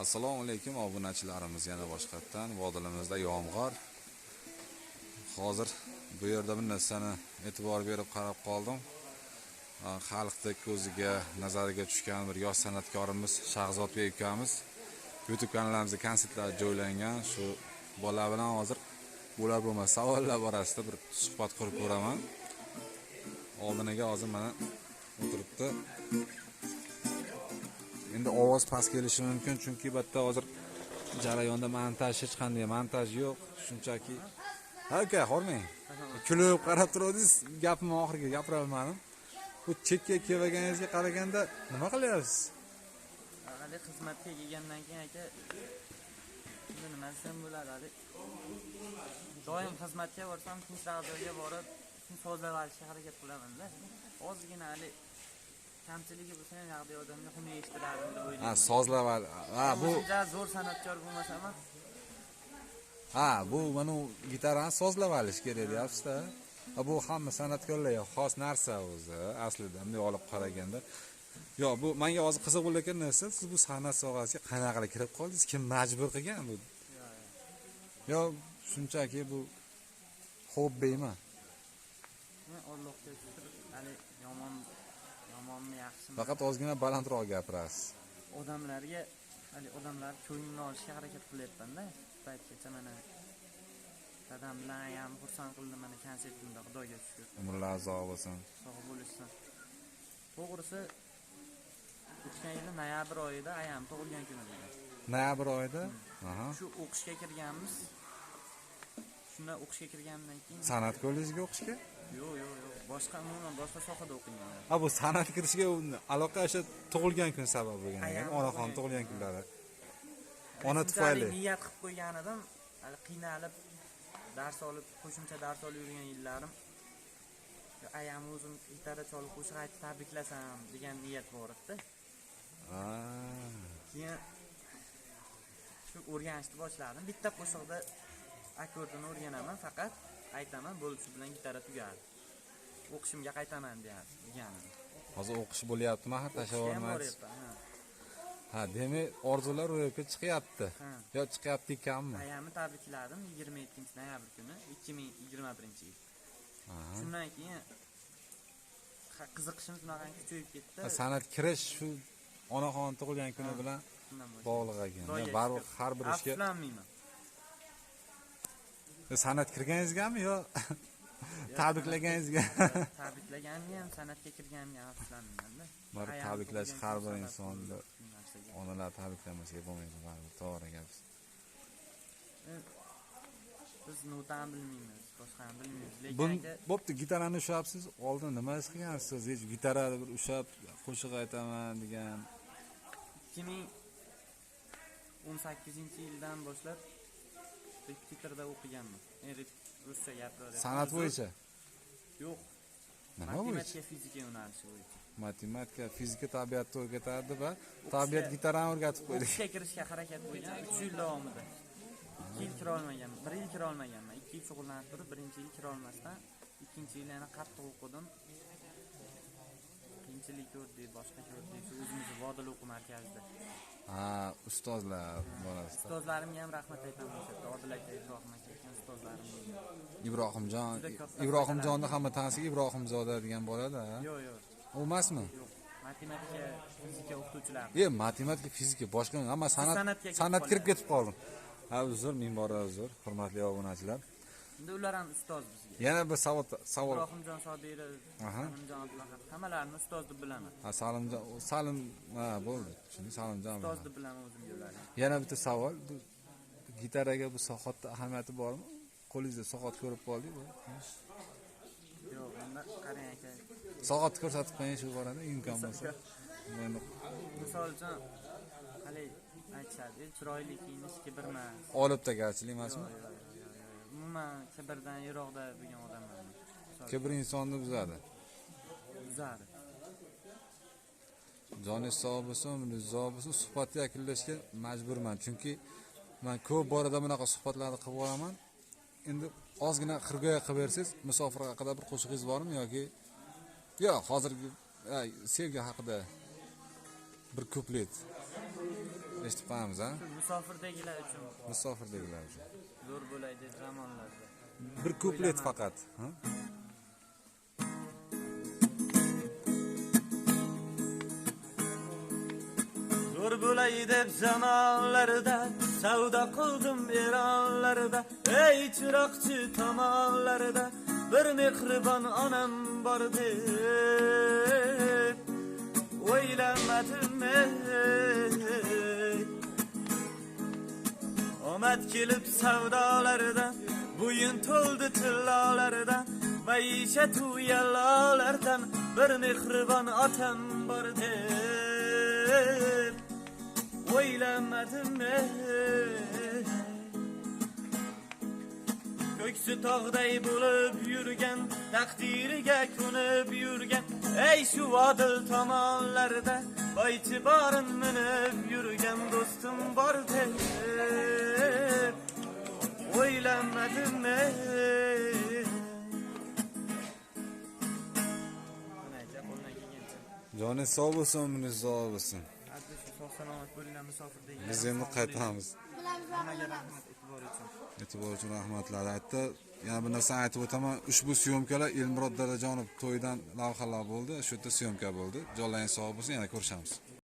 assalomu alaykum obunachilarimiz yana boshqatdan vodilimizda yomg'ir. Hozir bu yerda bir narsani e'tibor berib qarab qoldim. Xalqni ko'ziga nazariga tushgan bir yosh san'atkorimiz shahzodbek ukamiz youtube kanalimizda konsertlar joylangan. Shu bola bilan hozir bo'lar bo'lmas savollar borasida bir suhbat qurib ko'raman. Oldiniga hozir mana o'tiribdi. Endi ovoz past kelishi mumkin chunki bu yerda hozir jarayonda montaj hech qanday montaj yo'q. Shunchaki ha aka hormang kulib qarab turuvdingiz gapimni oxiriga gapirolmadim. Bu chekka kelmaganingizga qaraganda nima qilyapsiz? Hali xizmatga kelgandan keyin aka endi nima desam bo'ladi hali doim xizmatga borsam tinch joyga borib sozlab olishga harakat qilamanda. Ozgina hali kamchiligi bo'lsa ham yoqda odamga xunuk eshitilardim deb ha o'ylayman sozlab ha bu zo'r san'atkor bo'lmasam ham. Ha bu mana gitarani sozlab olish kerak deyapsizda. Bu hamma san'atkorlarga xos narsa o'zi aslida bunday olib qaraganda. Yo'q bu menga hozir qiziq bo'layotgan narsa siz bu san'at sohasiga qanaqa kirib qoldingiz? Kim majbur qilgan bu? Yo shunchaki bu hobbimi allohga shukur hali yomon yomonmi yaxshimi? Faqat ozgina balandroq gapirasiz. Odamlarga hali odamlar ko'nglini olishga harakat qilyapmanda paytgacha mana dadam bilan ayam xursand qildi mana konsertimda xudoga shukur umrlar uzoq bo'lsin. Sog' bo'lishsin. To'g'risi o'tgan yili noyabr oyida ayam tug'ilgan kuni edi noyabr oyida? Aha. Shu o'qishga kirganmiz shunda o'qishga kirgandan keyin san'at kollejga o'qishga? Yo'q yo'q yo'q. Boshqa umuman boshqa sohada o'qigan ha bu san'at kirishga aloqa o'sha tug'ilgan kun sabab bo'lgan ekan. Onaxon tug'ilgan tug'ilgan kun. kunlari. Ona tufayli. niyat qilib qo'ygan edim. Hali qiynalib dars olib qo'shimcha dars olib yurgan yillarim. Ayam o'zim gitara cholib qo'shiq aytib tabriklasam degan niyat bor edida keyin shu o'rganishni boshladim. Bitta qo'shiqda akkordini o'rganaman faqat aytaman bo'ldi shu bilan gitara tugadi. O'qishimga qaytaman deyapti deganim. Hozir o'qish bo'lyaptimi axir tashlab boryapman ha. demak orzular ro'yobga chiqyapti. Yo chiqyapti ekanmi? Ayamni tabrikladim yigirma yettinchi noyabr kuni ikki ming yigirma birinchi yil. Shundan keyin qiziqishim shunaqangi kuchayib ketdi. San'at kirish shu onaxon tug'ilgan kuni bilan bog'liq ekan. Baribir har bir ishga afsuslanmayman san'at kirganingizgami yo tabriklaganingizga? tabriklaganimga ham san'atga kirganimga ham afsuslanmaymanda Baribir tabriklash har bir insonni onalar tabriklamasaga bo'lmaydi baribir to'g'ri gap. Biz notani bilmaymiz boshqani bilmaymiz. Lekin bo'pti gitarani ushlayapsiz oldin nima his qilgansiz hech gitara bir ushlab qo'shiq aytaman degan. Ikki ming o'n sakkizinchi yildan boshlab repetitorda o'qiganman men ruscha gapiryapman san'at bo'yicha? Yo'q. Nima bo'yicha? Matematika fizika yo'nalishi bo'yicha. Matematika fizika tabiatni o'rgatadi va tabiat gitarani o'rgatib qo'ydi. O'qishga kirishga harakat qilgan uch yil davomida. Ikki yil kira olmaganman bir yil kira olmaganman. Ikki yil shug'ullanib turib birinchi yil kira olmasdan ikkinchi yil yana qattiq o'qidim qiyinchilik ko'rdik boshqa ko'rdik shu o'zimizni vodil o'quv markazida. Ha ustozlar borasida ustozlarimga ham rahmat aytaman o'sha yerda odil aka ibrohim aka ekan ustozlarim ibrohimjon ibrohimjonni hamma tanisiga ibrohimzoda degan bo'ladi yo'q yo'q. U emasmi? Yo'q. Matematika fizika o'qituvchilari e matematika fizika boshqa hamma san'at san'atga kirib san'at kirib ketib qoldim. Ha uzr ming bora uzr hurmatli obunachilar endi ular ham ustoz bizga. Yana bir savol savol ibrohimjon sodirov salimjon abdulahab hammalarini ustoz deb bilaman. Ha salimjon salim ha bo'ldi. Tushundik salimjon ustoz deb bilaman o'zimga ularni. Yana bitta savol. Bu gitaraga bu sohotda ahamiyati bormi? Qo'lingizda soat ko'rib qoldik bu yo'q endi qarang aka. Soat ko'rsatib qo'ying shu borada imkon bo'lsa. Misol uchun haligi aytishadi chiroyli kiyinish kibrmas olibda garchilik emasmi umuman kibrdan yiroqda bo'lgan odamman kibr insonni buzadi. Buzadi. Joningiz sog' bo'lsin umringiz uzoq bo'lsin suhbatni yakunlashga majburman. Chunki man ko'p borada bunaqa suhbatlarni qilib boraman endi ozgina xirgoya qilib bersangiz musofir haqida bir qo'shig'ingiz bormi yoki yo'q hozirgi sevgi haqida bir kuplet eshitib qolamiz a musofirdagilar uchun musofirdagilar uchun zo'r bo'laydi zamonlarda. bir kuplet faqat ha? Zo'r bo'lay deb zamonlarda savdo qildim eronlarda ey chiroqchi tomonlarda bir mehribon onam bor deb o'ylamadim ey. Omad kelib savdolarda bo'yin to'ldi tillolardan maishat u yallolardan bir mehribon otam bor deb o'ylamadim ko'ksi tog'day bo'lib yurgan taqdiriga ko'nib yurgan ey shu odil tomonlarda boychi borin minib yurgan do'stim bor deb o'ylamadim ey. Mana aytja, qo'ldan kelgancha. joningiz sog' bo'lsin umringiz sog' bo'lsin Hadda shu sog' salomat bo'linglar musofirdagilar. biz endi qaytamiz Hammaga rahmat e'tibor uchun. e'tibor uchun rahmatlar aytdi. Yana bir narsani aytib o'taman. Ushbu syomkalar elmurod dadajonov to'yidan lavhalar bo'ldi. Shu yerda syomka bo'ldi. Jonlaringiz sog' bo'lsin yana ko'rishamiz.